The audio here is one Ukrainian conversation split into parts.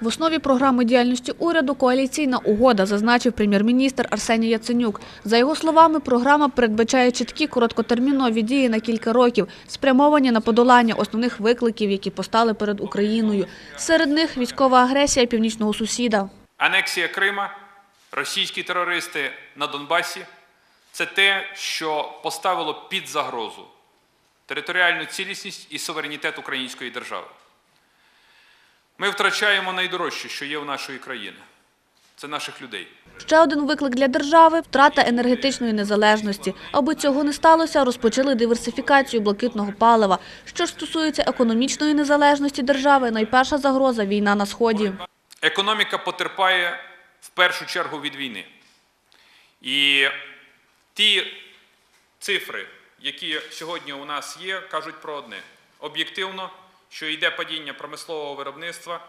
В основі програми діяльності уряду коаліційна угода, зазначив прем'єр-міністр Арсеній Яценюк. За його словами, програма передбачає чіткі короткотермінові дії на кілька років, спрямовані на подолання основних викликів, які постали перед Україною. Серед них військова агресія північного сусіда. Анексія Крима, російські терористи на Донбасі це те, що поставило під загрозу територіальну цілісність і суверенітет української держави. Ми втрачаємо найдорожче, що є в нашої країни це наших людей. Ще один виклик для держави – втрата енергетичної незалежності. Аби цього не сталося, розпочали диверсифікацію блакитного палива. Що ж стосується економічної незалежності держави, найперша загроза – війна на Сході. Економіка потерпає в першу чергу від війни. І ті цифри, які сьогодні у нас є, кажуть про одне: об'єктивно, що йде падіння промислового виробництва,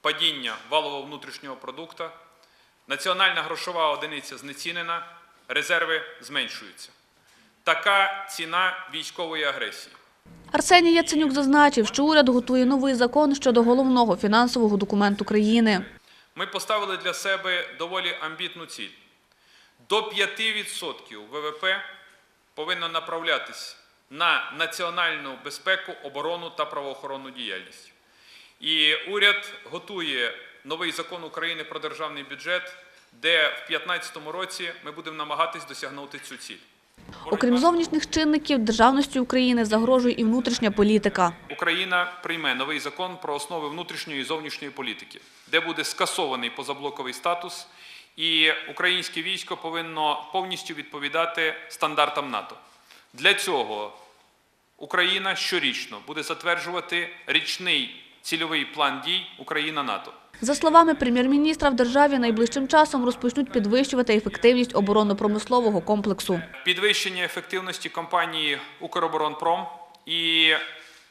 падіння валового внутрішнього продукту, національна грошова одиниця знецінена, резерви зменшуються. Така ціна військової агресії. Арсеній Яценюк зазначив, що уряд готує новий закон щодо головного фінансового документу країни. Ми поставили для себе доволі амбітну ціль. До 5% ВВП повинно направлятись на національну безпеку, оборону та правоохоронну діяльність. І уряд готує новий закон України про державний бюджет, де в 2015 році ми будемо намагатись досягнути цю ціль. Окрім зовнішніх чинників, державності України загрожує і внутрішня політика. Україна прийме новий закон про основи внутрішньої і зовнішньої політики, де буде скасований позаблоковий статус, і українське військо повинно повністю відповідати стандартам НАТО. Для цього Україна щорічно буде затверджувати річний цільовий план дій Україна-НАТО. За словами прем'єр-міністра, в державі найближчим часом розпочнуть підвищувати ефективність оборонно-промислового комплексу. підвищення ефективності компанії Укроборонпром і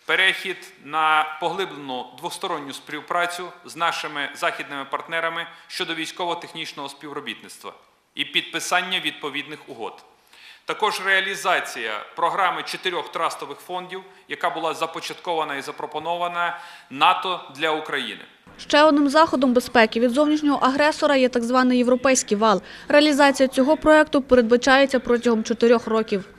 перехід на поглиблену двосторонню співпрацю з нашими західними партнерами щодо військово-технічного співробітництва і підписання відповідних угод. Також реалізація програми чотирьох трастових фондів, яка була започаткована і запропонована НАТО для України. Ще одним заходом безпеки від зовнішнього агресора є так званий європейський вал. Реалізація цього проекту передбачається протягом чотирьох років.